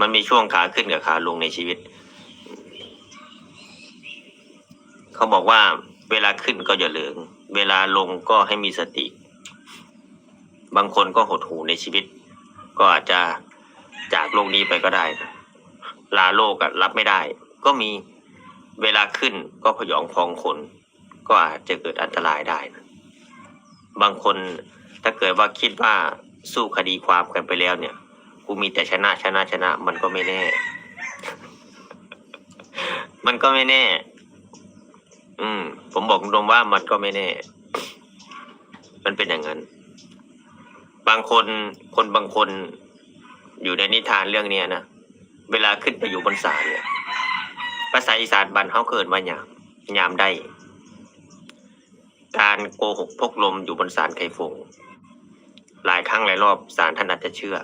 มันมีช่วงขาขึ้นกับขาลงในชีวิต เขาบอกว่าเวลาขึ้นก็อย่าเหลิงเวลาลงก็ให้มีสติ บางคนก็หดหูในชีวิต ก็อาจจะจากโลกนี้ไปก็ได้ ลาโลกอะรับไม่ได้ ก็มีเวลาขึ้นก็พยองพองคน ก็อาจจะเกิดอันตรายได้นะบางคนถ้าเกิดว่าคิดว่าสู้คดีความกันไปแล้วเนี่ย กูมีแต่ชนะชนะชนะ มันก็ไม่แน่ มันก็ไม่แน่ อืม ผมบอกตรงว่ามันก็ไม่แน่ มันเป็นอย่างนั้น บางคนคนบางคนอยู่ในนิทานเรื่องเนี้ยนะเวลาขึ้นไปอยู่บนศาลเนี่ยภาษาอีสานบันเขาเกิดมาหยามยามได้ การโกหกพกลมอยู่บนศาลไข่ฟงหลายครั้งหลายรอบศาลท่านอาจจะเชื่อ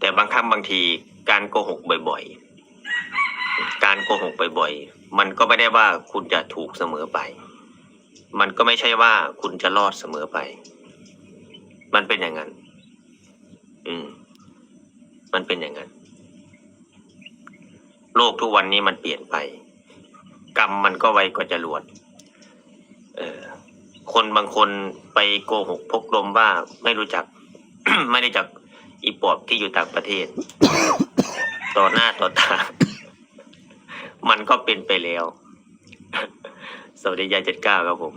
แต่บางครั้งบางทีการโกหกบ่อยๆ การโกหกบ่อยๆ มันก็ไม่ได้ว่าคุณจะถูกเสมอไป มันก็ไม่ใช่ว่าคุณจะรอดเสมอไป มันเป็นอย่างนั้น อืม มันเป็นอย่างนั้น โลกทุกวันนี้มันเปลี่ยนไป กรรมมันก็ไวกว่าจะรวด เออ คนบางคนไปโกหกพกลมว่าไม่รู้จัก ไม่รู้จัก อีปอบที่อยู่ต่างประเทศ ต่อหน้าต่อตา มันก็เป็นไปแล้ว สวัสดียายเจ็ดเก้าครับผม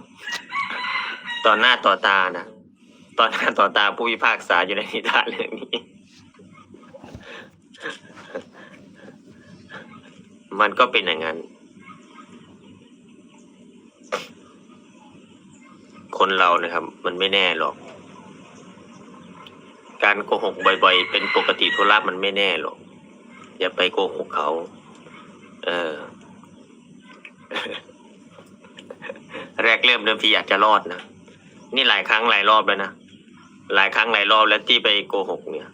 ต่อหน้าต่อตานะต่อหน้าต่อตาผู้พิพากษาอยู่ในนิทานเรื่องนี้ มันก็เป็นอย่างนั้น คนเรานะครับ มันไม่แน่หรอก การโกหกบ่อย ๆ เป็นปกติธุระมันไม่แน่หรอก อย่าไปโกหกเขา เออ แรกเริ่มเดิมทีอยากจะรอดนะ นี่หลายครั้งหลายรอบแล้วนะ หลายครั้งหลายรอบแล้วที่ไปโกหกเนี่ย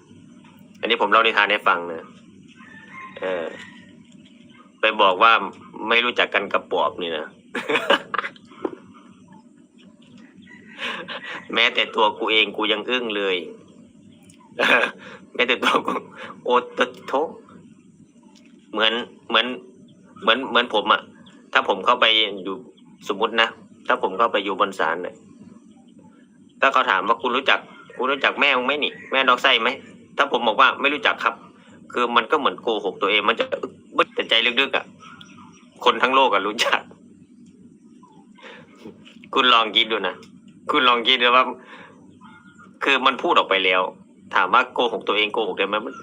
อันนี้ผมเล่านิทานให้ฟังนะ เออ ไปบอกว่าไม่รู้จักกันกับปอบนี่นะแม้แต่ตัวกูเองกูยังอึ้งเลย แม้แต่ตัวกูโอตโทเหมือนเหมือน เหมือนเหมือนผมอะถ้าผมเข้าไปอยู่สมมตินะถ้าผมเข้าไปอยู่บนศาลเนี่ยถ้าเขาถามว่าคุณรู้จัก คุณรู้จักแม่มึงไหมนี่ แม่ดอกไส้ไหมถ้าผมบอกว่าไม่รู้จักครับ คือมันก็เหมือนโกหกตัวเอง มันจะอึกบึดแต่ใจลึกๆอะคนทั้งโลกอะรู้จัก คุณลองคิดดูนะคุณลองคิดดูว่า คือมันพูดออกไปแล้ว ถามว่าโกหกตัวเองโกหกได้ไหมมัน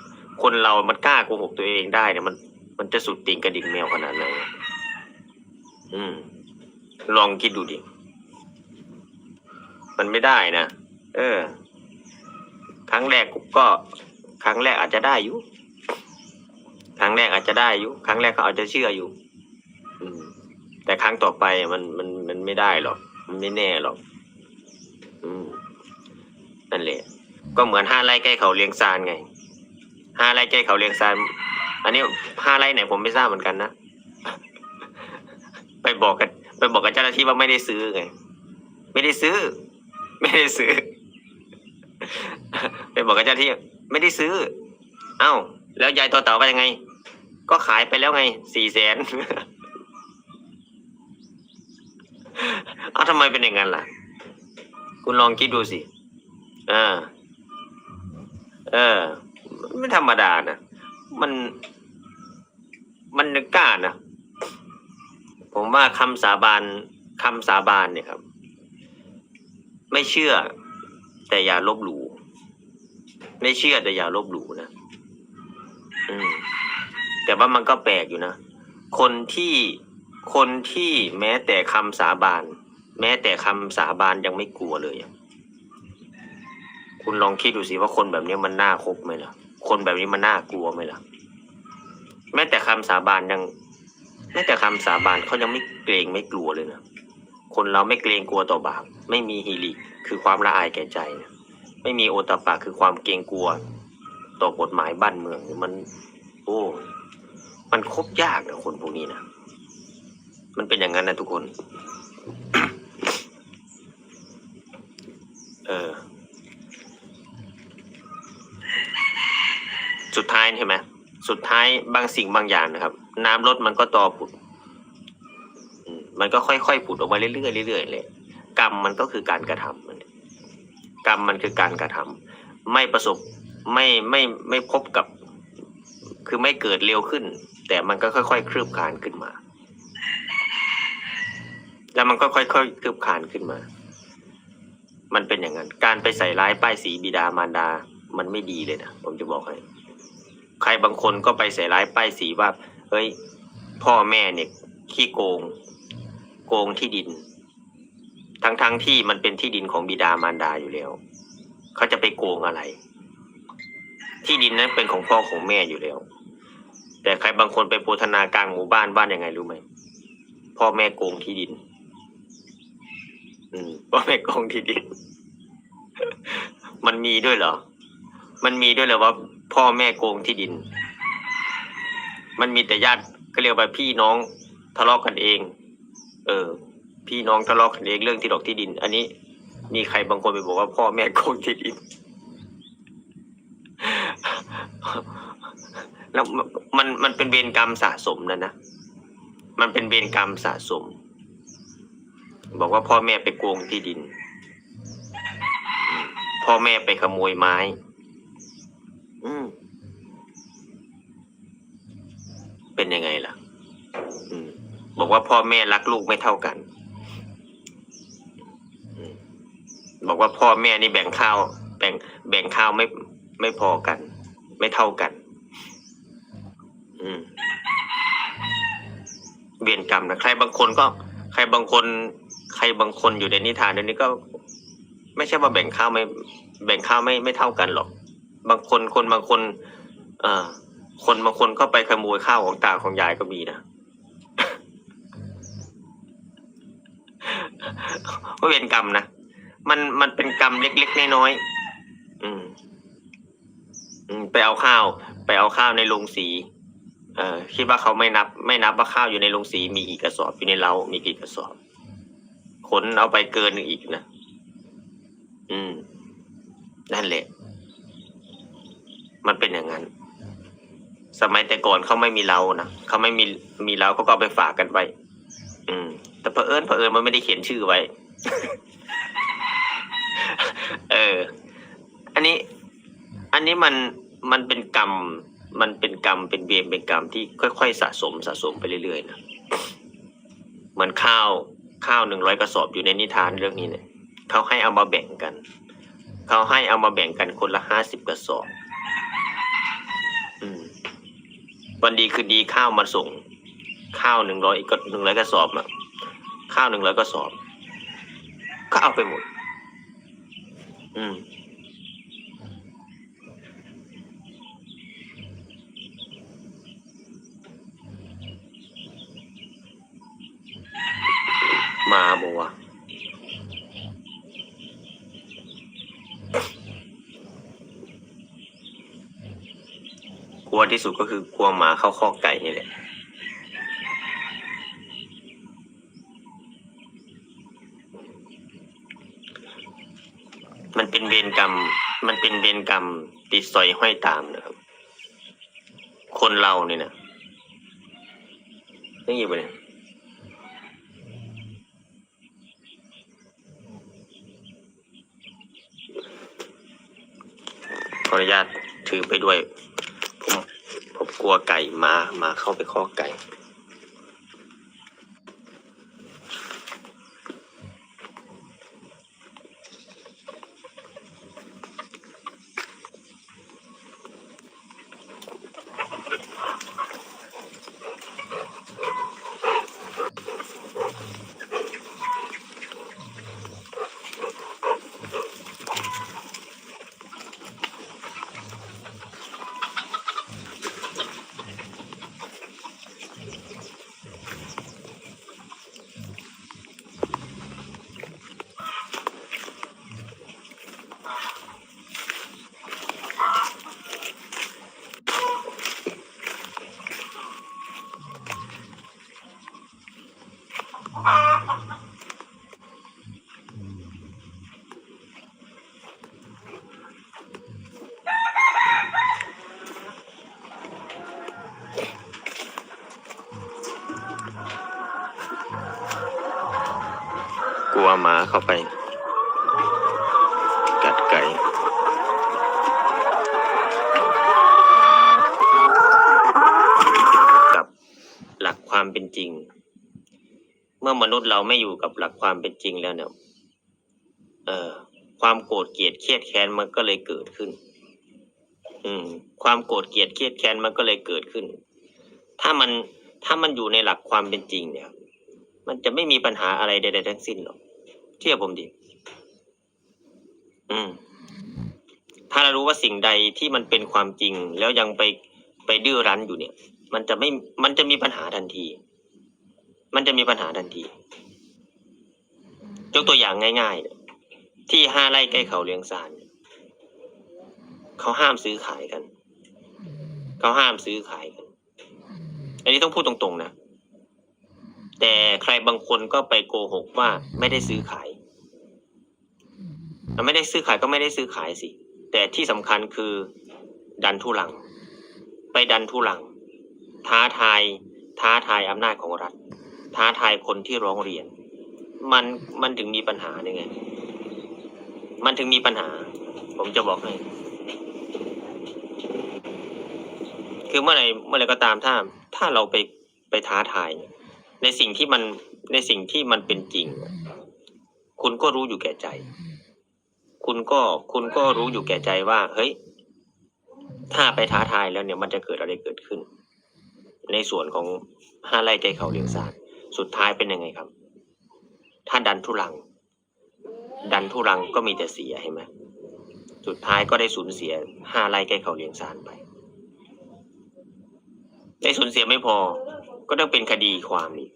คนเรามันกล้าโกหกตัวเองได้เนี่ยมัน มันจะสุดติ่งกระดิ่งแมวขนาดไหนอืม ลองคิดดูดิ มันไม่ได้นะ เออ ครั้งแรกก็ ครั้งแรกอาจจะได้อยู่ ครั้งแรกอาจจะได้อยู่ ครั้งแรกเขาอาจจะเชื่ออยู่ อืม แต่ครั้งต่อไปมันมันมันไม่ได้หรอก มันไม่แน่หรอก อืมนั่นแหละ ก็เหมือนห้าไร่ใกล้เขาเลียงซานไงห้าไร่ใกล้เขาเลียงซาน อันนี้ห้าไร่ไหนผมไม่ทราบเหมือนกันนะ ไปบอกกัน ไปบอกกับเจ้าหน้าที่ว่าไม่ได้ซื้อไง ไม่ได้ซื้อ ไม่ได้ซื้อ ไปบอกกับเจ้าหน้าที่ ไม่ได้ซื้อ เอ้า แล้วยายตัวเต่าว่ายังไง ก็ขายไปแล้วไง สี่แสนเอ้าทำไมเป็นอย่างนั้นล่ะ คุณลองคิดดูสิ อ่า เออ ไม่ธรรมดานะมัน มันกกล้านะผมว่าคำสาบานคำสาบานเนี่ยครับ ไม่เชื่อ แต่อย่าลบหลู่ไม่เชื่อแต่อย่าลบหลู่นะอืม แต่ว่ามันก็แปลกอยู่นะคนที่คนที่แม้แต่คำสาบาน แม้แต่คำสาบานยังไม่กลัวเลยอะ คุณลองคิดดูสิว่าคนแบบนี้มันน่าคบไหมล่ะ คนแบบนี้มันน่ากลัวไหมล่ะ แม้แต่คำสาบานยังแม้แต่คำสาบานเขายังไม่เกรงไม่กลัวเลยนะคนเราไม่เกรงกลัวต่อบาปไม่มีฮิริคือความละอายแก่ใจนะไม่มีโอตตปปะคือความเกรงกลัว ต่อกฎหมายบ้านเมืองมัน โอ้ มันคบยากนะคนพวกนี้นะมันเป็นอย่างนั้นนะทุกคน เออ สุดท้ายใช่ไหมสุดท้ายบางสิ่งบางอย่างนะครับ น้ำลดมันก็ตอผุดมันก็ค่อยๆผุดออกมาเรื่อยๆเรื่อยๆเลยกรรมมันก็คือการกระทำมันกรรมมันคือการกระทำไม่ประสบไม่ไม่ไม่พบกับ คือไม่เกิดเร็วขึ้น แต่มันก็ค่อยๆ คลืบคลานขึ้นมา แล้วมันก็ค่อยๆคลืบคลานขึ้นมา มันเป็นอย่างนั้น การไปใส่ร้ายป้ายสีบิดามารดา มันไม่ดีเลยนะผมจะบอกให้ ใครบางคนก็ไปใส่ร้ายป้ายสีว่า เฮ้ย พ่อแม่เนี่ยขี้โกง โกงที่ดิน ทั้งๆทที่มันเป็นที่ดินของบิดามารดาอยู่แล้ว เขาจะไปโกงอะไร ที่ดินนั้นเป็นของพ่อของแม่อยู่แล้ว แต่ใครบางคนไปโพธนากลางหมู่บ้านบ้านยังไงรู้ไหมพ่อแม่โกงที่ดิน อืมพ่อแม่โกงที่ดิน มันมีด้วยเหรอ มันมีด้วยเหรอว่า พ่อแม่โกงที่ดิน มันมีแต่ญาติก็เรียกว่าพี่น้องทะเลาะกันเอง เออ พี่น้องทะเลาะกันเองเรื่องที่ดอกที่ดิน อันนี้ มีใครบางคนไปบอกว่า พ่อแม่โกงที่ดิน แล้วมันมันเป็นเวรกรรมสะสมนะนะ มันเป็นเวรกรรมสะสม บอกว่าพ่อแม่ไปโกงที่ดิน พ่อแม่ไปขโมยไม้ อืม เป็นยังไงล่ะ อืม บอกว่าพ่อแม่รักลูกไม่เท่ากันบอกว่าพ่อแม่นี่แบ่งข้าว แบ่ง แบ่งข้าวไม่ไม่พอกัน ไม่เท่ากัน อืมเวียนกรรมนะใครบางคนก็ ใครบางคน ใครบางคนอยู่ในนิทานเดี๋ยวนี้ก็ ไม่ใช่ว่าแบ่งข้าวไม่ แบ่งข้าวไม่ไม่เท่ากันหรอก บางคนคนบางคนเอ่อคนบางคนก็ไปขโมยข้าวของตาของยายก็มีนะก็เวรกรรมนะมันมันเป็นกรรมเล็กๆน้อยๆอืม อืม ไปเอาข้าว ไปเอาข้าวในโรงสี เอ่อคิดว่าเขาไม่นับ ไม่นับว่าข้าวอยู่ในโรงสีมีกี่กระสอบอยู่ในเล้ามีกี่กระสอบ ขนเอาไปเกินอีกนะอืม นั่นแหละ มันเป็นอย่างนั้น สมัยแต่ก่อนเขาไม่มีเล้านะเขาไม่มีมีเล้าเขาก็ไปฝากกันไว้อืม แต่เผอิญเผอิญมันไม่ได้เขียนชื่อไว้ เออ อันนี้ อันนี้มันมันเป็นกรรม มันเป็นกรรมเป็นเวรเป็นกรรมที่ค่อยๆสะสมสะสมไปเรื่อยๆนะเหมือนข้าวข้าวหนึ่งร้อยกระสอบอยู่ในนิทานเรื่องนี้เนี่ยเขาให้เอามาแบ่งกัน เขาให้เอามาแบ่งกันคนละห้าสิบกระสอบ อืม วันดีคือดีข้าวมาส่ง ข้าวหนึ่งร้อยก็หนึ่งร้อยกระสอบอะข้าวหนึ่งร้อยกระสอบ ก็เอาไปหมด อืมมาบัว ลัวที่สุดก็คือกลัวหมาเข้าคอกไก่นี่แหละมันเป็นเวรกรรม มันเป็นเวรกรรมติดสอยห้อยตามนะครับ คนเราเนี่ยนะนี่อยู่ไปเนี่ยขออนุญาตถือไปด้วย ผมกลัวไก่มามาเข้าไปข้อไก่ กลัวหมาเข้าไป กัดไก่กับหลักความเป็นจริง เมื่อมนุษย์เราไม่อยู่กับหลักความเป็นจริงแล้วเนี่ยเอ่อความโกรธเกลียดเครียดแค้นมันก็เลยเกิดขึ้น อืม ความโกรธเกลียดเครียดแค้นมันก็เลยเกิดขึ้น ถ้ามันถ้ามันอยู่ในหลักความเป็นจริงเนี่ย มันจะไม่มีปัญหาอะไรใดๆทั้งสิ้นหรอก ชื่อผมดิอืม ถ้าเรารู้ว่าสิ่งใดที่มันเป็นความจริง แล้วยังไปไปดื้อรั้นอยู่เนี่ย มันจะไม่มันจะมีปัญหาทันที มันจะมีปัญหาทันทียกตัวอย่างง่ายๆที่ห้าไร่ใกล้เขาเลียงซานเขาห้ามซื้อขายกัน เขาห้ามซื้อขายกัน อันนี้ต้องพูดตรงๆนะ แต่ใครบางคนก็ไปโกหกว่าไม่ได้ซื้อขาย ไม่ได้ซื้อขายก็ไม่ได้ซื้อขายสิ แต่ที่สำคัญคือดันทุลัง ไปดันทุลัง ท้าทาย ท้าทายอำนาจของรัฐ ท้าทายคนที่ร้องเรียน มันมันถึงมีปัญหานี่ไง มันถึงมีปัญหา ผมจะบอกให้คือเมื่อไหร่เมื่อไหร่ก็ตามถ้า ถ้าเราไปไปท้าทาย ในสิ่งที่มันในสิ่งที่มันเป็นจริง คุณก็รู้อยู่แก่ใจ คุณก็คุณก็รู้อยู่แก่ใจว่า เฮ้ย ถ้าไปท้าทายแล้วเนี่ยมันจะเกิดอะไรเกิดขึ้น ในส่วนของห้าไร่ใจเขาเลียงซานสุดท้ายเป็นยังไงครับ ถ้าดันทุลัง ดันทุลังก็มีแต่เสียเห็นไหมสุดท้ายก็ได้สูญเสียห้าไร่ใกล้เขาเลียงซานไป ได้สูญเสียไม่พอ ก็ต้องเป็นคดีความอีก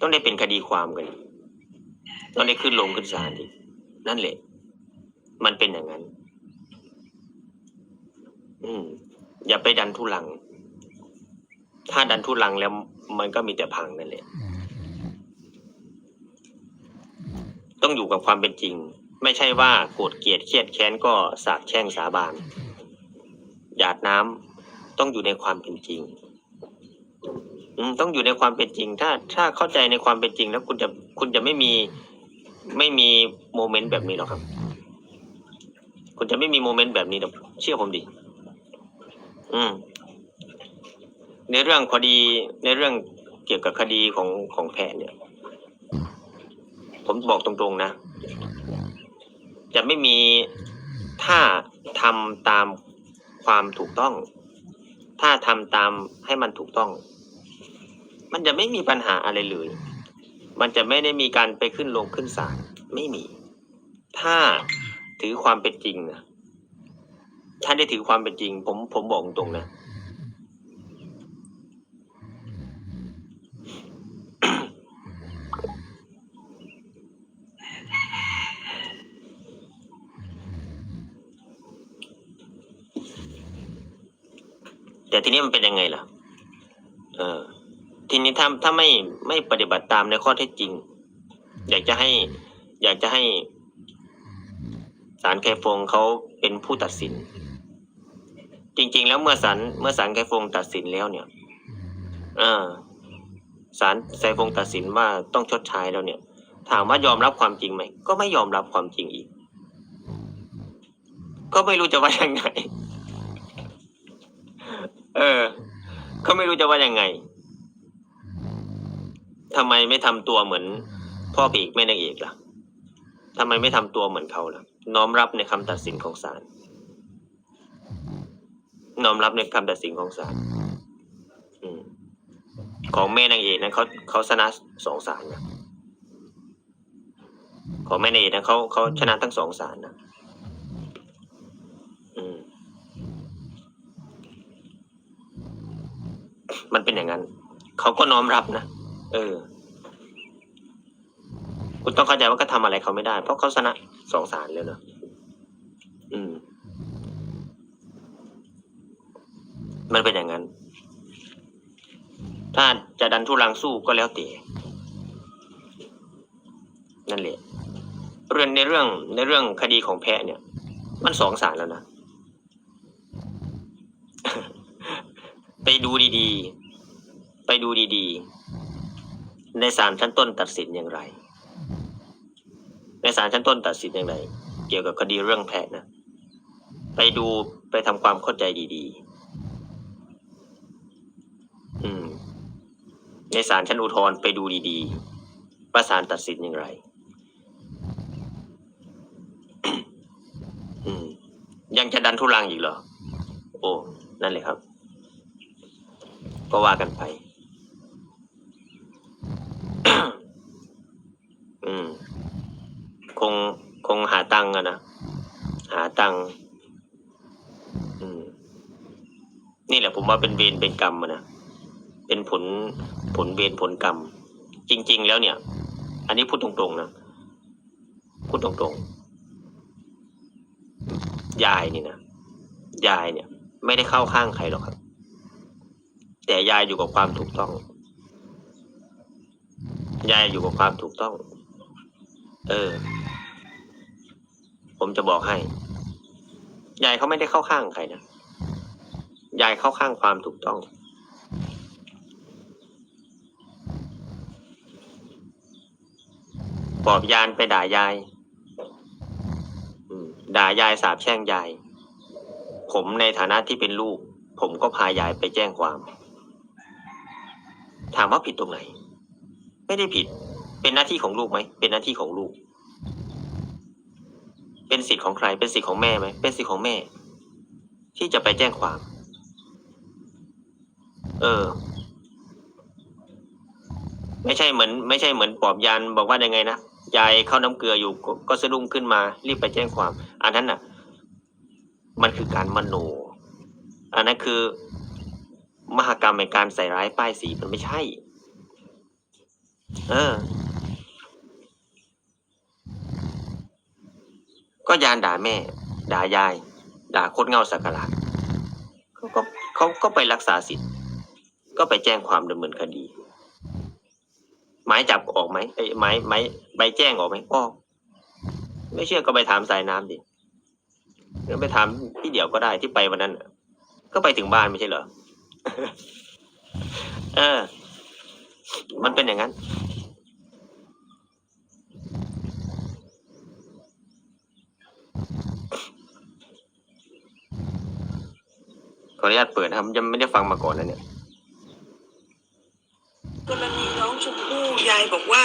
ต้องได้เป็นคดีความกันต้องได้ขึ้นลงขึ้นศาลอีกนั่นแหละ มันเป็นอย่างนั้น อืม อย่าไปดันทุลัง ถ้าดันทุลังแล้วมันก็มีแต่พังนั่นแหละ ต้องอยู่กับความเป็นจริง ไม่ใช่ว่าโกรธเกลียดเครียดแค้นก็สาบแช่งสาบานหยาดน้ำต้องอยู่ในความเป็นจริง อืม ต้องอยู่ในความเป็นจริง ถ้า ถ้าเข้าใจในความเป็นจริง แล้วคุณจะคุณจะไม่มีไม่มีโมเมนต์แบบนี้หรอกครับ คุณจะไม่มีโมเมนต์แบบนี้หรอกเชื่อผมดิอืม ในเรื่องคดี ในเรื่องเกี่ยวกับคดีของของแพทย์เนี่ย ผมบอกตรงๆนะ จะไม่มีถ้าทำตามความถูกต้อง ถ้าทำตามให้มันถูกต้อง มันจะไม่มีปัญหาอะไรเลย มันจะไม่ได้มีการไปขึ้นลงขึ้นศาลไม่มี ถ้า ถือความเป็นจริงนะถ้านได้ถือความเป็นจริง ผมผมบอกตรงๆนะแต่ทีนี้มันเป็นยังไงล่ะ เออ ทีนี้ถ้าถ้าไม่ไม่ปฏิบัติตามในข้อเท็จจริง อยากจะให้ อยากจะให้ ศาลแคฟงเขาเป็นผู้ตัดสิน จริง ๆ แล้วเมื่อศาลเมื่อศาลแคฟงตัดสินแล้วเนี่ยเออศาลไซฟงตัดสินว่าต้องชดใช้แล้วเนี่ย ถามว่ายอมรับความจริงไหมก็ไม่ยอมรับความจริงอีก ก็ไม่รู้จะว่ายังไง เออ ก็ไม่รู้จะว่ายังไงทำไมไม่ทำตัวเหมือนพ่อผีกแม่นางเอกล่ะ ทำไมไม่ทำตัวเหมือนเขาล่ะ น้อมรับในคำตัดสินของศาล น้อมรับในคำตัดสินของศาลของแม่นางเอกนั้นเขาเขาชนะสองศาลนะของแม่นางเอกนั้นเขาเขาชนะทั้งสองศาลนะมันเป็นอย่างนั้น เขาก็น้อมรับนะ เออ คุณต้องเข้าใจว่าก็ทำอะไรเขาไม่ได้ เพราะเขาชนะสองศาลแล้วเนอะอืม มันเป็นอย่างนั้น ถ้าจะดันทุรังสู้ก็แล้วแต่นั่นแหละเรื่องในเรื่องในเรื่องคดีของแพะเนี่ย มันสองศาลแล้วนะไปดูดีๆ ไปดูดีๆ ในศาลชั้นต้นตัดสินอย่างไร ศาลชั้นต้นตัดสินอย่างไรเกี่ยวกับคดีเรื่องแพะนะ ไปดูไปทำความเข้าใจดีๆ อืม ในศาลชั้นอุทธรณ์ไปดูดีๆว่าศาลตัดสินอย่างไร อืม ยังจะดันทุรังอีกเหรอ โอ้ นั่นเลยครับ ก็ว่ากันไป อืม คงคงหาตังค์อะนะ หาตังค์นี่แหละผมว่าเป็นเวรเป็นกรรมนะ เป็นผลผลเวรผลกรรม จริง ๆ แล้วเนี่ย อันนี้พูดตรงๆนะ พูดตรงๆ ยายนี่นะ ยายเนี่ย ไม่ได้เข้าข้างใครหรอกครับ แต่ยายอยู่กับความถูกต้อง ยายอยู่กับความถูกต้อง เออ ผมจะบอกให้ ยายเขาไม่ได้เข้าข้างใครนะ ยายเข้าข้างความถูกต้อง ปอบยานไปด่ายายด่ายายสาบแช่งยาย ผมในฐานะที่เป็นลูก ผมก็พายายไปแจ้งความ ถามว่าผิดตรงไหน ไม่ได้ผิด เป็นหน้าที่ของลูกไหม เป็นหน้าที่ของลูก เป็นสิทธิ์ของใคร เป็นสิทธิ์ของแม่ไหมเป็นสิทธิ์ของแม่ ที่จะไปแจ้งความ เออ ไม่ใช่เหมือน ไม่ใช่เหมือนปอบยานบอกว่ายังไงนะยายเข้าน้ำเกลืออยู่ก็ก็สะดุ้งขึ้นมารีบไปแจ้งความ อันนั้นน่ะ มันคือการมโน อันนั้นคือ มหากรรมในการใส่ร้ายป้ายสีมันไม่ใช่ เออ ก็ยานด่าแม่ ด่ายาย ด่าโคตรเงาสักการะเขาก็เขาก็ไปรักษาสิทธิ์ ก็ไปแจ้งความดำเนินคดี หมายจับออกไหมเอ้หมายหมายใบแจ้งออกไหมออกไม่เชื่อก็ไปถามสายน้ำดิหรือไปถามพี่เดี่ยวก็ได้ที่ไปวันนั้นก็ไปถึงบ้านไม่ใช่เหรอ เออ มันเป็นอย่างนั้น ขออนุญาตเปิดนะครับยังไม่ได้ฟังมาก่อนนะเนี่ยกรณีน้องชมพู่ยายบอกว่า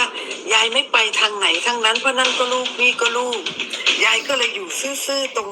ยายไม่ไปทางไหนทั้งนั้นเพราะนั่นก็ลูกนี่ก็ลูก ยายก็เลยอยู่ซื่อๆตรง